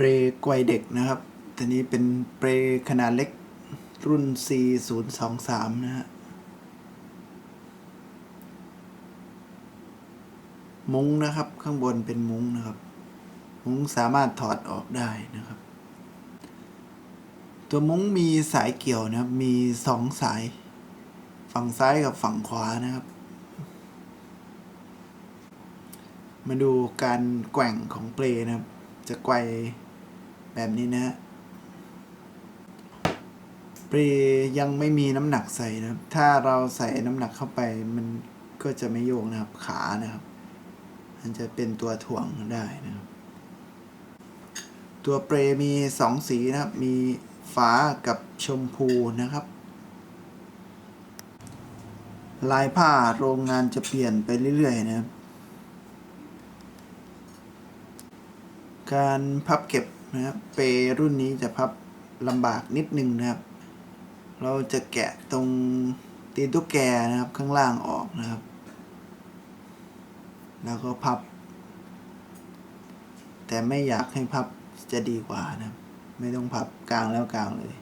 เปรย์ไกวเด็กนะครับตัวนี้เป็นเปรย์ขนาดเล็กรุ่น C023 นะฮะมุ้งนะครับ ข้างบนเป็นมุ้งนะครับ มุ้งสามารถถอดออกได้นะครับ ตัวมุ้งมีสายเกี่ยวนะครับ มีสองสาย ฝั่งซ้ายกับฝั่งขวานะครับ มาดูการแกว่งของเปลนะครับ จะไกว แบบนี้นะฮะเปลยังไม่มีน้ำหนักใส่นะครับ ถ้าเราใส่น้ำหนักเข้าไปมันก็จะไม่โยกนะครับ ขานะครับ มันจะเป็นตัวถ่วงได้นะครับ ตัวเปรมีสองสีนะครับ มีฟ้ากับชมพูนะครับ ลายผ้าโรงงานจะเปลี่ยนไปเรื่อยๆนะครับ การพับเก็บ นะครับ เปรุ่นนี้จะพับลำบากนิดนึงนะครับ เราจะแกะตรงตีนตุ๊กแกนะครับข้างล่างออกนะครับ แล้วก็พับ แต่ไม่อยากให้พับจะดีกว่านะครับ ไม่ต้องพับกลางแล้วกลางเลย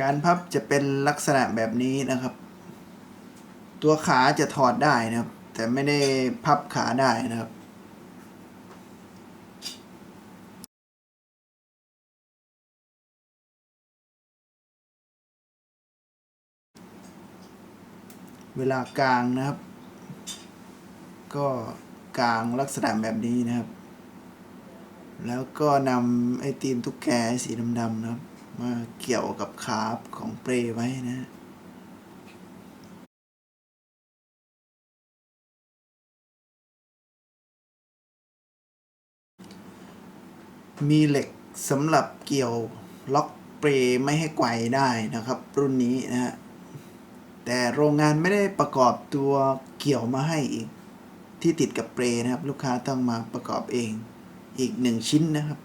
การพับจะเป็นลักษณะแบบนี้นะครับ ตัวขาจะถอดได้นะครับ แต่ไม่ได้พับขาได้นะครับเวลากลางนะครับ ก็กลางลักษณะแบบนี้นะครับ แล้วก็นำไอตีนตุ๊กแกสีดำๆนะครับ มาเกี่ยวกับขาของเปรย์ไว้นะ มีเหล็กสำหรับเกี่ยวล็อกเปรย์ไม่ให้ไกวได้นะครับ รุ่นนี้นะฮะแต่โรงงานไม่ได้ประกอบตัวเกี่ยวมาให้อีกที่ติดกับเปรนะครับ ลูกค้าต้องมาประกอบเองอีกหนึ่งชิ้นนะครับ